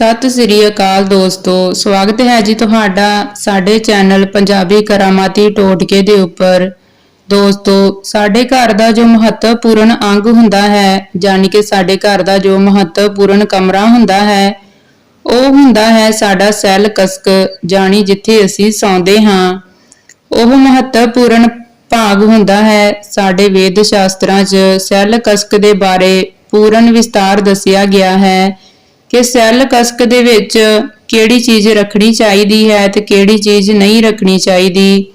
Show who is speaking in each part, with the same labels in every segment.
Speaker 1: ਸਤਿ ਸ੍ਰੀ ਅਕਾਲ ਦੋਸਤੋ, ਸਵਾਗਤ ਹੈ ਜੀ ਤੁਹਾਡਾ ਸਾਡੇ ਚੈਨਲ ਪੰਜਾਬੀ ਕਰਾਮਾਤੀ ਟੋਟਕੇ ਦੇ ਉੱਪਰ। ਦੋਸਤੋ, ਸਾਡੇ ਘਰ ਦਾ ਜੋ ਮਹੱਤਵਪੂਰਨ ਅੰਗ ਹੁੰਦਾ ਹੈ ਯਾਨੀ ਕਿ ਸਾਡੇ ਘਰ ਦਾ ਜੋ ਮਹੱਤਵਪੂਰਨ ਕਮਰਾ ਹੁੰਦਾ ਹੈ, ਉਹ ਹੁੰਦਾ ਹੈ ਸਾਡਾ ਸੈੱਲ ਕਸਕ, ਜਾਣੀ ਜਿੱਥੇ ਅਸੀਂ ਸੌਂਦੇ ਹਾਂ। ਉਹ ਮਹੱਤਵਪੂਰਨ ਭਾਗ ਹੁੰਦਾ ਹੈ ਸਾਡੇ ਵੇਦ ਸ਼ਾਸਤਰਾਂ 'ਚ। ਸੈਲ ਕਸਕ ਦੇ ਬਾਰੇ ਪੂਰਨ ਵਿਸਤਾਰ ਦੱਸਿਆ ਗਿਆ ਹੈ। ਕਿ ਸੈੱਲ ਕਸਕ ਦੇ ਵਿੱਚ ਕਿਹੜੀ ਚੀਜ਼ ਰੱਖਣੀ ਚਾਹੀਦੀ ਹੈ ਤੇ ਕਿਹੜੀ ਚੀਜ਼ ਨਹੀਂ ਰੱਖਣੀ ਚਾਹੀਦੀ।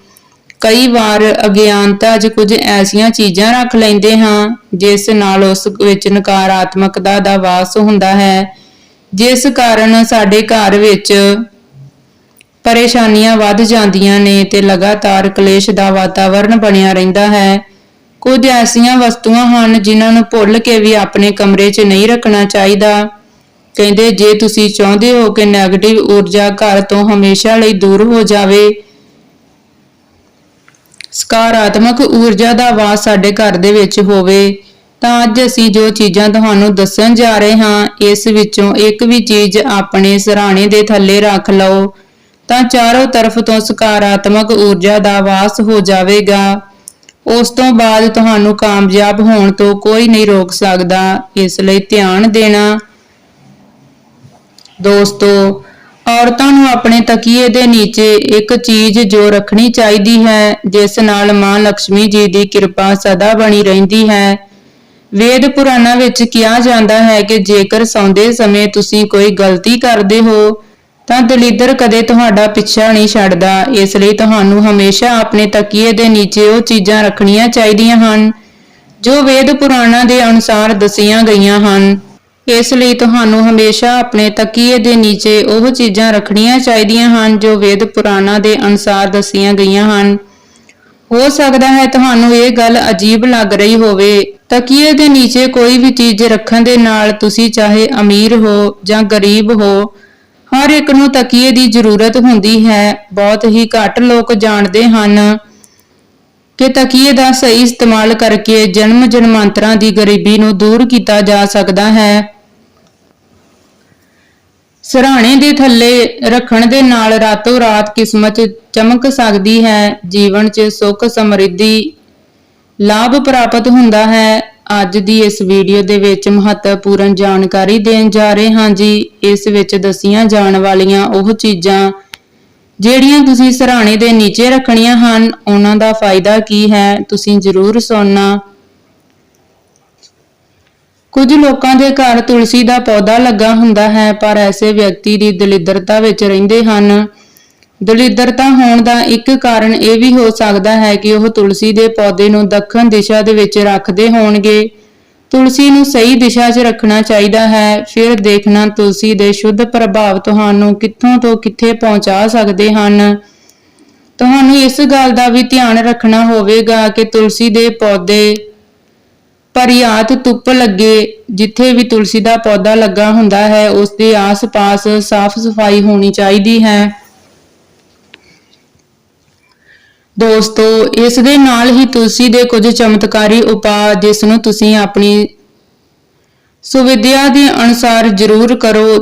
Speaker 1: ਕਈ ਵਾਰ ਅਗਿਆਨਤਾ 'ਚ ਕੁਝ ਐਸੀਆਂ ਚੀਜ਼ਾਂ ਰੱਖ ਲੈਂਦੇ ਹਾਂ, ਜਿਸ ਨਾਲ ਉਸ ਵਿੱਚ ਨਕਾਰਾਤਮਕਤਾ ਦਾ ਵਾਸ ਹੁੰਦਾ ਹੈ, ਜਿਸ ਕਾਰਨ ਸਾਡੇ ਘਰ ਵਿੱਚ ਪਰੇਸ਼ਾਨੀਆਂ ਵੱਧ ਜਾਂਦੀਆਂ ਨੇ ਤੇ ਲਗਾਤਾਰ ਕਲੇਸ਼ ਦਾ ਵਾਤਾਵਰਣ ਬਣਿਆ ਰਹਿੰਦਾ ਹੈ। ਕੁਝ ਐਸੀਆਂ ਵਸਤੂਆਂ ਹਨ ਜਿਨ੍ਹਾਂ ਨੂੰ ਭੁੱਲ ਕੇ ਵੀ ਆਪਣੇ ਕਮਰੇ 'ਚ ਨਹੀਂ ਰੱਖਣਾ ਚਾਹੀਦਾ। ਕਹਿੰਦੇ, ਜੇ ਤੁਸੀਂ ਚਾਹੁੰਦੇ ਹੋ ਕਿ 네ਗੇਟਿਵ ਊਰਜਾ ਘਰ ਤੋਂ ਹਮੇਸ਼ਾ ਲਈ ਦੂਰ ਹੋ ਜਾਵੇ, ਸਕਾਰਾਤਮਕ ਊਰਜਾ ਦਾ ਵਾਸ ਸਾਡੇ ਘਰ ਦੇ ਵਿੱਚ ਹੋਵੇ, ਤਾਂ ਅੱਜ ਅਸੀਂ ਜੋ ਚੀਜ਼ਾਂ ਤੁਹਾਨੂੰ ਦੱਸਣ ਜਾ ਰਹੇ ਹਾਂ, ਇਸ ਵਿੱਚੋਂ ਇੱਕ ਵੀ ਚੀਜ਼ ਆਪਣੇ ਸਰਾਣੇ ਦੇ ਥੱਲੇ ਰੱਖ ਲਓ, ਤਾਂ ਚਾਰੋਂ ਤਰਫ ਤੋਂ ਸਕਾਰਾਤਮਕ ਊਰਜਾ ਦਾ ਵਾਸ ਹੋ ਜਾਵੇਗਾ। ਉਸ ਤੋਂ ਬਾਅਦ ਤੁਹਾਨੂੰ ਕਾਮਯਾਬ ਹੋਣ ਤੋਂ ਕੋਈ ਨਹੀਂ ਰੋਕ ਸਕਦਾ। ਇਸ ਲਈ ਧਿਆਨ ਦੇਣਾ ਦੋਸਤੋ, ਔਰਤਾਂ ਨੂੰ ਆਪਣੇ ਤਕੀਏ ਦੇ ਨੀਚੇ ਇੱਕ ਚੀਜ਼ ਜੋ ਰੱਖਣੀ ਚਾਹੀਦੀ ਹੈ, ਜਿਸ ਨਾਲ ਮਾਂ ਲక్ష్ਮੀ ਜੀ ਦੀ ਕਿਰਪਾ ਸਦਾ ਬਣੀ ਰਹਿੰਦੀ ਹੈ। ਵੇਦ ਪੁਰਾਣਾਂ ਵਿੱਚ ਕਿਹਾ ਜਾਂਦਾ ਹੈ ਕਿ ਜੇਕਰ ਸੌਂਦੇ ਸਮੇਂ ਤੁਸੀਂ ਕੋਈ ਗਲਤੀ ਕਰਦੇ ਹੋ, ਤਾਂ ਦਲਿੱਦਰ ਕਦੇ ਤੁਹਾਡਾ ਪਿੱਛਾ ਨਹੀਂ ਛੱਡਦਾ। ਇਸ ਲਈ ਤੁਹਾਨੂੰ ਹਮੇਸ਼ਾ ਆਪਣੇ ਤਕੀਏ ਦੇ ਨੀਚੇ ਉਹ ਚੀਜ਼ਾਂ ਰੱਖਣੀਆਂ ਚਾਹੀਦੀਆਂ ਹਨ, ਜੋ ਵੇਦ ਪੁਰਾਣਾਂ ਦੇ ਅਨੁਸਾਰ ਦੱਸੀਆਂ ਗਈਆਂ ਹਨ। ਇਸ ਲਈ ਤੁਹਾਨੂੰ ਹਮੇਸ਼ਾ ਆਪਣੇ ਤਕੀਏ ਦੇ ਨੀਚੇ ਉਹ ਚੀਜ਼ਾਂ ਰੱਖਣੀਆਂ ਚਾਹੀਦੀਆਂ ਹਨ ਜੋ ਵੇਦ ਪੁਰਾਣਾ ਦੇ ਅਨੁਸਾਰ ਦੱਸੀਆਂ ਗਈਆਂ ਹਨ। ਹੋ ਸਕਦਾ ਹੈ ਤੁਹਾਨੂੰ ਇਹ ਗੱਲ ਅਜੀਬ ਲੱਗ ਰਹੀ ਹੋਵੇ। ਤਕੀਏ ਦੇ ਨੀਚੇ ਕੋਈ ਵੀ ਚੀਜ਼ ਰੱਖਣ ਦੇ ਨਾਲ ਤੁਸੀਂ ਚਾਹੇ ਅਮੀਰ ਹੋ ਜਾਂ ਗਰੀਬ ਹੋ, ਹਰ ਇੱਕ ਨੂੰ ਤਕੀਏ ਦੀ ਜ਼ਰੂਰਤ ਹੁੰਦੀ ਹੈ। ਬਹੁਤ ਹੀ ਘੱਟ ਲੋਕ ਜਾਣਦੇ ਹਨ ਕਿ ਤਕੀਏ ਦਾ ਸਹੀ ਇਸਤੇਮਾਲ ਕਰਕੇ ਜਨਮ ਜਨਮਾਂਤਰਾਂ ਦੀ ਗਰੀਬੀ ਨੂੰ ਦੂਰ ਕੀਤਾ ਜਾ ਸਕਦਾ ਹੈ। ਸਰਾਣੇ ਦੇ ਥੱਲੇ ਰੱਖਣ ਦੇ ਨਾਲ ਰਾਤੋਂ ਰਾਤ ਕਿਸਮਤ ਚਮਕ ਸਕਦੀ ਹੈ, ਜੀਵਨ 'ਚ ਸੁੱਖ ਸਮਰਿੱਧੀ ਲਾਭ ਪ੍ਰਾਪਤ ਹੁੰਦਾ ਹੈ। ਅੱਜ ਦੀ ਇਸ ਵੀਡੀਓ ਦੇ ਵਿੱਚ ਮਹੱਤਵਪੂਰਨ ਜਾਣਕਾਰੀ ਦੇਣ ਜਾ ਰਹੇ ਹਾਂ ਜੀ। ਇਸ ਵਿੱਚ ਦਸੀਆਂ ਜਾਣ ਵਾਲੀਆਂ ਉਹ ਚੀਜ਼ਾਂ ਜਿਹੜੀਆਂ ਤੁਸੀਂ ਸਰਾਣੇ ਦੇ ਨੀਚੇ ਰੱਖਣੀਆਂ ਹਨ, ਉਹਨਾਂ ਦਾ ਫਾਇਦਾ ਕੀ ਹੈ? ਤੁਸੀਂ ਜ਼ਰੂਰ ਸੁਣਨਾ। ਕੁਝ ਲੋਕਾਂ ਦੇ ਘਰ ਤੁਲਸੀ ਦਾ ਪੌਦਾ ਲੱਗਾ ਹੁੰਦਾ ਹੈ, ਪਰ ਐਸੇ ਵਿਅਕਤੀ ਦੀ ਦਲਿਦਰਤਾ ਵਿੱਚ ਰਹਿੰਦੇ ਹਨ। ਦਲਿਦਰਤਾ ਹੋਣ ਦਾ ਇੱਕ ਕਾਰਨ ਇਹ ਵੀ ਹੋ ਸਕਦਾ ਹੈ ਕਿ ਉਹ ਤੁਲਸੀ ਦੇ ਪੌਦੇ ਨੂੰ ਦੱਖਣ ਦਿਸ਼ਾ ਦੇ ਵਿੱਚ ਰੱਖਦੇ ਹੋਣਗੇ। ਤੁਲਸੀ ਨੂੰ ਸਹੀ ਦਿਸ਼ਾ 'ਚ ਰੱਖਣਾ ਚਾਹੀਦਾ ਹੈ, ਫਿਰ ਦੇਖਣਾ ਤੁਲਸੀ ਦੇ ਸ਼ੁੱਧ ਪ੍ਰਭਾਵ ਤੁਹਾਨੂੰ ਕਿੱਥੋਂ ਤੋਂ ਕਿੱਥੇ ਪਹੁੰਚਾ ਸਕਦੇ ਹਨ। ਤੁਹਾਨੂੰ ਇਸ ਗੱਲ ਦਾ ਵੀ ਧਿਆਨ ਰੱਖਣਾ ਹੋਵੇਗਾ ਕਿ ਤੁਲਸੀ ਦੇ ਪੌਦੇ ਪਰਿਆਤ ਧੁੱਪ ਲੱਗੇ, ਜਿੱਥੇ ਵੀ ਤੁਲਸੀ ਦਾ ਪੌਦਾ ਲੱਗਾ ਹੁੰਦਾ ਹੈ, ਉਸ ਦੇ ਆਸ-ਪਾਸ ਸਾਫ਼ ਸਫ਼ਾਈ ਹੋਣੀ ਚਾਹੀਦੀ ਹੈ। ਦੋਸਤੋ, ਇਸ ਦੇ ਨਾਲ ਹੀ ਤੁਲਸੀ ਦੇ ਕੁਝ ਚਮਤਕਾਰੀ ਉਪਾਅ ਜਿਸ ਨੂੰ ਤੁਸੀਂ ਆਪਣੀ ਸੁਵਿਧਿਆ ਦੇ ਅਨੁਸਾਰ ਜ਼ਰੂਰ ਕਰੋ।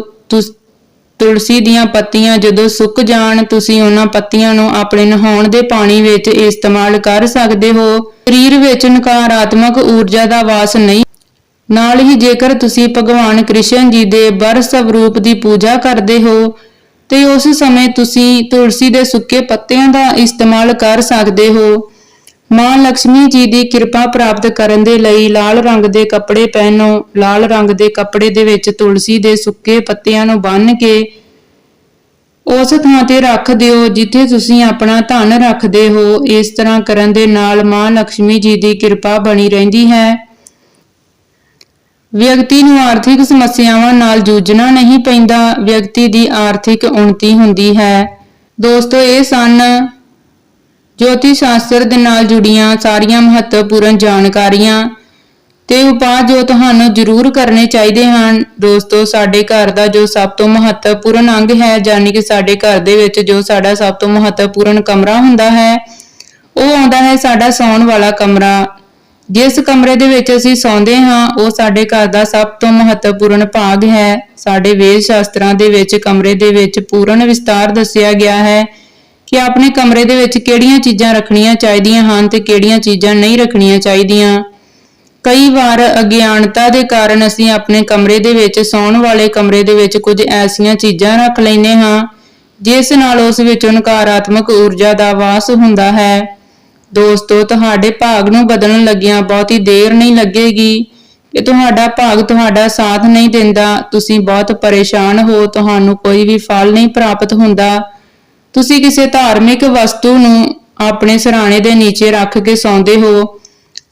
Speaker 1: ਤੁਲਸੀ ਦੀਆਂ ਪੱਤੀਆਂ ਜਦੋਂ ਸੁੱਕ ਜਾਣ, ਤੁਸੀਂ ਉਹਨਾਂ ਪੱਤੀਆਂ ਨੂੰ ਆਪਣੇ ਨਹਾਉਣ ਦੇ ਪਾਣੀ ਵਿੱਚ ਇਸਤੇਮਾਲ ਕਰ ਸਕਦੇ ਹੋ। ਸਰੀਰ ਵਿੱਚ ਨਕਾਰਾਤਮਕ ਊਰਜਾ ਦਾ ਵਾਸ ਨਹੀਂ। ਨਾਲ ਹੀ ਜੇਕਰ ਤੁਸੀਂ ਭਗਵਾਨ ਕ੍ਰਿਸ਼ਨ ਜੀ ਦੇ ਬਰਸਵਰੂਪ ਦੀ ਪੂਜਾ ਕਰਦੇ ਹੋ ਤੇ ਉਸ ਸਮੇਂ ਤੁਸੀਂ ਤੁਲਸੀ ਦੇ ਸੁੱਕੇ ਪੱਤਿਆਂ ਦਾ ਇਸਤੇਮਾਲ ਕਰ ਸਕਦੇ ਹੋ। ਮਾਂ ਲక్ష్ਮੀ ਜੀ ਦੀ ਕਿਰਪਾ ਪ੍ਰਾਪਤ ਕਰਨ ਦੇ ਲਈ ਲਾਲ ਰੰਗ ਦੇ ਕੱਪੜੇ ਪਹਿਨੋ। ਲਾਲ ਰੰਗ ਦੇ ਕੱਪੜੇ ਦੇ ਵਿੱਚ ਤੁਲਸੀ ਦੇ ਸੁੱਕੇ ਪੱਤਿਆਂ ਨੂੰ ਬੰਨ ਕੇ ਉਸ ਥਾਂ ਤੇ ਰੱਖ ਦਿਓ ਜਿੱਥੇ ਤੁਸੀਂ ਆਪਣਾ ਧਨ ਰੱਖਦੇ ਹੋ। ਇਸ ਤਰ੍ਹਾਂ ਕਰਨ ਦੇ ਨਾਲ ਮਾਂ ਲక్ష్ਮੀ ਜੀ ਦੀ ਕਿਰਪਾ ਬਣੀ ਰਹਿੰਦੀ ਹੈ। ਵਿਅਕਤੀ ਨੂੰ ਆਰਥਿਕ ਸਮੱਸਿਆਵਾਂ ਨਾਲ ਜੂਝਣਾ ਨਹੀਂ ਪੈਂਦਾ, ਵਿਅਕਤੀ ਦੀ ਆਰਥਿਕ ਉન્નਤੀ ਹੁੰਦੀ ਹੈ। ਦੋਸਤੋ, ਇਹ ਸਨ ਜੋਤਿਸ਼ ਸ਼ਾਸਤਰ ਦੇ ਨਾਲ ਜੁੜੀਆਂ ਸਾਰੀਆਂ ਮਹੱਤਵਪੂਰਨ ਜਾਣਕਾਰੀਆਂ ਤੇ ਉਪਾਅ ਜੋ ਤੁਹਾਨੂੰ ਜ਼ਰੂਰ ਕਰਨੇ ਚਾਹੀਦੇ ਹਨ। ਦੋਸਤੋ, ਸਾਡੇ ਘਰ ਦਾ ਜੋ ਸਭ ਤੋਂ ਮਹੱਤਵਪੂਰਨ ਅੰਗ ਹੈ, ਯਾਨੀ ਕਿ ਸਾਡੇ ਘਰ ਦੇ ਵਿੱਚ ਜੋ ਸਾਡਾ ਸਭ ਤੋਂ ਮਹੱਤਵਪੂਰਨ ਕਮਰਾ ਹੁੰਦਾ ਹੈ, ਉਹ ਆਉਂਦਾ ਹੈ ਸਾਡਾ ਸੌਣ ਵਾਲਾ ਕਮਰਾ। ਜਿਸ ਕਮਰੇ ਦੇ ਵਿੱਚ ਅਸੀਂ ਸੌਂਦੇ ਹਾਂ, ਉਹ ਸਾਡੇ ਘਰ ਦਾ ਸਭ ਤੋਂ ਮਹੱਤਵਪੂਰਨ ਭਾਗ ਹੈ। ਸਾਡੇ ਵੇਦ ਸ਼ਾਸਤਰਾਂ ਦੇ ਵਿੱਚ ਕਮਰੇ ਦੇ ਵਿੱਚ ਪੂਰਨ ਵਿਸਤਾਰ ਦੱਸਿਆ ਗਿਆ ਹੈ ਕਿ ਆਪਣੇ ਕਮਰੇ ਦੇ ਵਿੱਚ ਕਿਹੜੀਆਂ ਚੀਜ਼ਾਂ ਰੱਖਣੀਆਂ ਚਾਹੀਦੀਆਂ ਹਨ ਤੇ ਕਿਹੜੀਆਂ ਚੀਜ਼ਾਂ ਨਹੀਂ ਰੱਖਣੀਆਂ ਚਾਹੀਦੀਆਂ। ਕਈ ਵਾਰ ਅਗਿਆਨਤਾ ਦੇ ਕਾਰਨ ਅਸੀਂ ਆਪਣੇ ਕਮਰੇ ਦੇ ਵਿੱਚ ਸੌਣ ਵਾਲੇ ਕਮਰੇ ਦੇ ਵਿੱਚ ਕੁਝ ਐਸੀਆਂ ਚੀਜ਼ਾਂ ਰੱਖ ਲੈਂਦੇ ਹਾਂ, ਜਿਸ ਨਾਲ ਉਸ ਵਿੱਚ ਨਕਾਰਾਤਮਕ ਊਰਜਾ ਦਾ ਵਾਸ ਹੁੰਦਾ ਹੈ। ਦੋਸਤੋ, ਤੁਹਾਡੇ ਭਾਗ ਨੂੰ ਬਦਲਣ ਲੱਗਿਆਂ ਬਹੁਤੀ ਦੇਰ ਨਹੀਂ ਲੱਗੇਗੀ। ਕਿ ਤੁਹਾਡਾ ਭਾਗ ਤੁਹਾਡਾ ਸਾਥ ਨਹੀਂ ਦਿੰਦਾ। ਤੁਸੀਂ ਬਹੁਤ ਪਰੇਸ਼ਾਨ ਹੋ, ਤੁਹਾਨੂੰ ਕੋਈ ਵੀ ਫਲ ਨਹੀਂ ਪ੍ਰਾਪਤ ਹੁੰਦਾ। ਤੁਸੀਂ ਕਿਸੇ ਧਾਰਮਿਕ ਵਸਤੂ ਨੂੰ ਆਪਣੇ ਸਿਰਹਾਣੇ ਦੇ ਨੀਚੇ ਰੱਖ ਕੇ ਸੌਂਦੇ ਹੋ।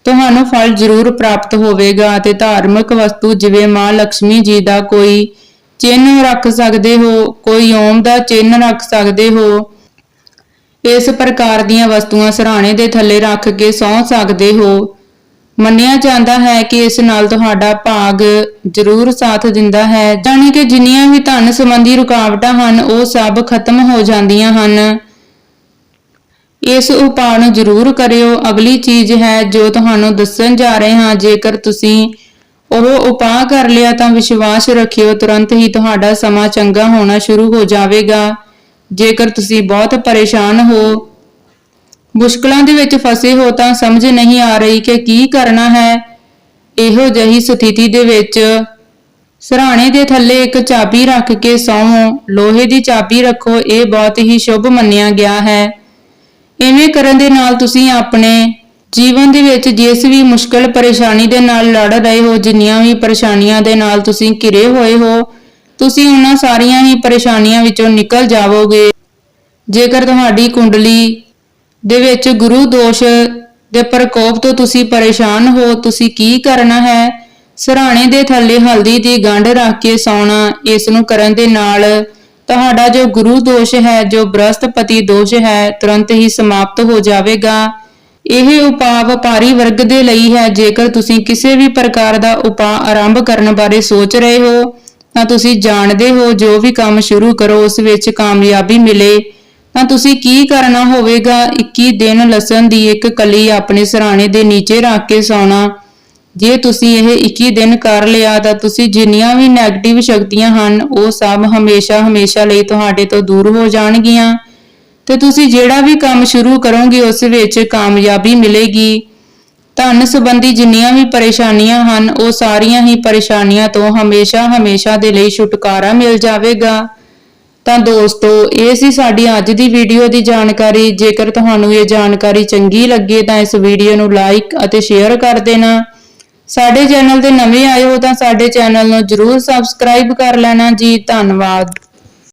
Speaker 1: ਤੁਹਾਨੂੰ ਫਲ ਜ਼ਰੂਰ ਪ੍ਰਾਪਤ ਹੋਵੇਗਾ ਤੇ ਧਾਰਮਿਕ ਵਸਤੂ ਜਿਵੇਂ ਮਾਂ ਲక్ష్ਮੀ ਜੀ ਦਾ ਕੋਈ ਚਿੰਨ੍ਹ ਰੱਖ ਸਕਦੇ ਹੋ, ਕੋਈ ਓਮ ਦਾ ਚਿੰਨ੍ਹ ਰੱਖ ਸਕਦੇ ਹੋ। ਇਸ ਪ੍ਰਕਾਰ ਦੀਆਂ ਵਸਤੂਆਂ ਸਰਾਣੇ ਦੇ ਥੱਲੇ ਰੱਖ ਕੇ ਸੌਂ ਸਕਦੇ ਹੋ। ਮੰਨਿਆ ਜਾਂਦਾ ਹੈ ਕਿ ਇਸ ਨਾਲ ਤੁਹਾਡਾ ਭਾਗ ਜ਼ਰੂਰ ਸਾਥ ਦਿੰਦਾ ਹੈ। ਜਾਣੀ ਕਿ ਜਿੰਨੀਆਂ ਵੀ ਧਨ ਸੰਬੰਧੀ ਰੁਕਾਵਟਾਂ ਹਨ, ਉਹ ਸਭ ਖਤਮ ਹੋ ਜਾਂਦੀਆਂ ਹਨ। ਇਸ ਉਪਾਅ ਨੂੰ ਜ਼ਰੂਰ ਕਰਿਓ। ਅਗਲੀ ਚੀਜ਼ ਹੈ ਜੋ ਤੁਹਾਨੂੰ ਦੱਸਣ ਜਾ ਰਹੇ ਹਾਂ, ਜੇਕਰ ਤੁਸੀਂ ਉਹ ਉਪਾਅ ਕਰ ਲਿਆ ਤਾਂ ਵਿਸ਼ਵਾਸ ਰੱਖਿਓ। ਤੁਰੰਤ ਹੀ ਤੁਹਾਡਾ ਸਮਾਂ ਚੰਗਾ ਹੋਣਾ ਸ਼ੁਰੂ ਹੋ ਜਾਵੇਗਾ। ਜੇਕਰ ਤੁਸੀਂ ਬਹੁਤ ਪਰੇਸ਼ਾਨ ਹੋ, ਮੁਸ਼ਕਲਾਂ ਦੇ ਵਿੱਚ ਫਸੇ ਹੋ ਤਾਂ ਸਮਝ ਨਹੀਂ ਆ ਰਹੀ ਕਿ ਕੀ ਕਰਨਾ ਹੈ। ਇਹੋ ਜਿਹੀ ਸਥਿਤੀ ਦੇ ਵਿੱਚ ਸਰਾਣੇ ਦੇ ਥੱਲੇ ਇੱਕ ਚਾਬੀ ਰੱਖ ਕੇ ਸੌਵੋ ਲੋਹੇ ਦੀ ਚਾਬੀ ਰੱਖੋ, ਇਹ ਬਹੁਤ ਹੀ ਸ਼ੁਭ ਮੰਨਿਆ ਗਿਆ ਹੈ। ਇਵੇਂ ਕਰਨ ਦੇ ਨਾਲ ਤੁਸੀਂ ਆਪਣੇ ਜੀਵਨ ਦੇ ਵਿੱਚ ਜਿਸ ਵੀ ਮੁਸ਼ਕਲ ਪਰੇਸ਼ਾਨੀ ਦੇ ਨਾਲ ਲੜ ਰਹੇ ਹੋ, ਜਿੰਨੀਆਂ ਵੀ ਪਰੇਸ਼ਾਨੀਆਂ ਦੇ ਨਾਲ ਤੁਸੀਂ ਘਿਰੇ ਹੋਏ ਹੋ ਤੁਸੀਂ ਉਹਨਾਂ ਸਾਰੀਆਂ ਹੀ ਪਰੇਸ਼ਾਨੀਆਂ ਵਿੱਚੋਂ ਨਿਕਲ ਜਾਵੋਗੇ। ਜੇਕਰ ਤੁਹਾਡੀ ਕੁੰਡਲੀ ਦੇ ਵਿੱਚ ਗੁਰੂ ਦੋਸ਼ ਦੇ ਪ੍ਰਕੋਪ ਤੋਂ ਤੁਸੀਂ ਪਰੇਸ਼ਾਨ ਹੋ, ਤੁਸੀਂ ਕੀ ਕਰਨਾ ਹੈ? ਸਰਾਣੇ ਦੇ ਥੱਲੇ ਹਲਦੀ ਦੀ ਗੰਢ ਰੱਖ ਕੇ ਸੌਣਾ, ਇਸ ਨੂੰ ਕਰਨ ਦੇ ਨਾਲ ਤੁਹਾਡਾ ਜੋ ਗੁਰੂ ਦੋਸ਼ ਹੈ, ਜੋ ਬ੍ਰਹਸਪਤੀ ਦੋਸ਼ ਹੈ, ਤੁਰੰਤ ਹੀ ਸਮਾਪਤ ਹੋ ਜਾਵੇਗਾ। ਇਹ ਉਪਾਅ ਵਪਾਰੀ ਵਰਗ ਦੇ ਲਈ ਹੈ। ਜੇਕਰ ਤੁਸੀਂ ਕਿਸੇ ਵੀ ਪ੍ਰਕਾਰ ਦਾ ਉਪਾਅ ਆਰੰਭ ਕਰਨ ਬਾਰੇ ਸੋਚ ਰਹੇ ਹੋ ਤਾਂ ਤੁਸੀਂ ਜਾਣਦੇ ਹੋ, ਜੋ ਵੀ ਕੰਮ ਸ਼ੁਰੂ ਕਰੋ, ਉਸ ਵਿੱਚ ਕਾਮਯਾਬੀ ਮਿਲੇ। ਤਾਂ ਤੁਸੀਂ ਕੀ ਕਰਨਾ ਹੋਵੇਗਾ? 21 ਦਿਨ ਲਸਣ ਦੀ ਇੱਕ ਕਲੀ ਆਪਣੇ ਸਰਾਣੇ ਦੇ ਨੀਚੇ ਰੱਖ ਕੇ ਸੌਣਾ। ਜੇ ਤੁਸੀਂ ਇਹ 21 ਦਿਨ ਕਰ ਲਿਆ, ਤਾਂ ਤੁਸੀਂ ਜਿੰਨੀਆਂ ਵੀ 네ਗੇਟਿਵ ਸ਼ਕਤੀਆਂ ਹਨ, ਉਹ ਸਭ ਹਮੇਸ਼ਾ ਹਮੇਸ਼ਾ ਲਈ ਤੁਹਾਡੇ ਤੋਂ ਦੂਰ ਹੋ ਜਾਣਗੀਆਂ। ਤੇ ਤੁਸੀਂ ਜਿਹੜਾ ਵੀ ਕੰਮ ਸ਼ੁਰੂ ਕਰੋਗੇ, ਉਸ ਵਿੱਚ ਕਾਮਯਾਬੀ ਮਿਲੇਗੀ। ਧਨ ਸੰਬੰਧੀ ਜਿੰਨੀਆਂ ਵੀ ਪਰੇਸ਼ਾਨੀਆਂ ਹਨ, ਉਹ ਸਾਰੀਆਂ ਹੀ ਪਰੇਸ਼ਾਨੀਆਂ ਤੋਂ ਹਮੇਸ਼ਾ ਹਮੇਸ਼ਾ ਦੇ ਲਈ ਛੁਟਕਾਰਾ ਮਿਲ ਜਾਵੇਗਾ। ਤਾਂ ਦੋਸਤੋ, ਇਹ ਸੀ ਸਾਡੀ ਅੱਜ ਦੀ ਵੀਡੀਓ ਦੀ ਜਾਣਕਾਰੀ। ਜੇਕਰ ਤੁਹਾਨੂੰ ਇਹ ਜਾਣਕਾਰੀ ਚੰਗੀ ਲੱਗੇ ਤਾਂ ਇਸ ਵੀਡੀਓ ਨੂੰ ਲਾਈਕ ਅਤੇ ਸ਼ੇਅਰ ਕਰ ਦੇਣਾ। ਸਾਡੇ ਚੈਨਲ ਤੇ ਨਵੇਂ ਆਏ ਹੋ ਤਾਂ ਸਾਡੇ ਚੈਨਲ ਨੂੰ ਜਰੂਰ ਸਬਸਕ੍ਰਾਈਬ ਕਰ ਲੈਣਾ ਜੀ। ਧੰਨਵਾਦ।